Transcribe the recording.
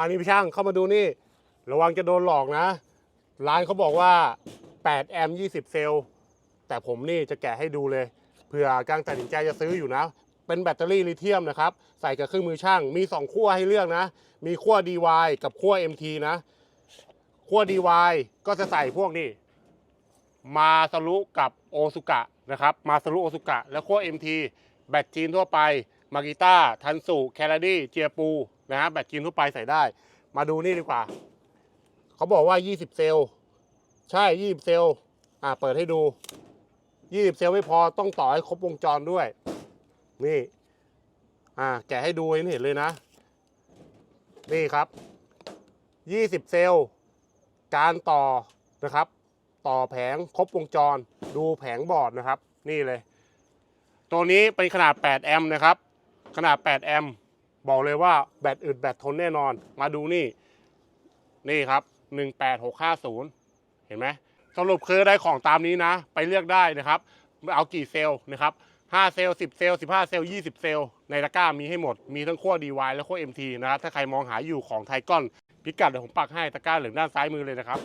อันนี้พี่ช่างเข้ามาดูนี่ ระวังจะโดนหลอกนะ ร้านเขาบอกว่า 8 แอมป์ 20 เซลล์ แต่ผมนี่จะแกะให้ดูเลย เผื่อกลังตัดสินใจจะซื้ออยู่นะ เป็นแบตเตอรี่ลิเธียมนะครับ ใส่กับเครื่องมือช่าง มี 2 ขั้วให้เลือกนะ มีขั้ว DY กับขั้ว MT นะ ขั้ว DY ก็จะใส่พวกนี่มาสรุกับโอซุกะนะครับ มาสรุโอซุกะ แล้วขั้ว MT แบตจีนทั่วไป มากิต้า ทันสุแคลาดี้เจียปูนะฮะแบตจีนทั่วไปใส่ได้ มาดูนี่ดีกว่า เขาบอกว่า 20 เซลล์ใช่ 20 เซลล์อ่าเปิดให้ดู 20 เซลล์ไม่พอต้องต่อให้ครบวงจรด้วย นี่ อ่า แกะให้ดูให้เห็นเลยนะ นี่ครับ 20 เซลล์การต่อนะครับ ต่อแผงครบวงจร ดูแผงบอร์ดนะครับ นี่เลย ตัวนี้เป็นขนาด 8 แอมป์นะครับ ขนาด 8 แอมป์บอกเลยว่าแบตอึดแบตทนแน่นอน มาดูนี่ นี่ครับ 18650 เห็นไหมสรุปคือได้ของตามนี้นะ ไปเลือกได้นะครับ เอากี่เซลล์นะครับ 5 เซลล์ 10 เซลล์ 15 เซลล์ 20 เซลล์ ในตะกร้ามีให้หมด มีทั้งขั้ว DY และขั้ว MT นะครับ ถ้าใครมองหาอยู่ของไทก้อน พิกัดเดี๋ยวผมปักให้ตะกร้าเหลืองด้านซ้ายมือเลยนะครับ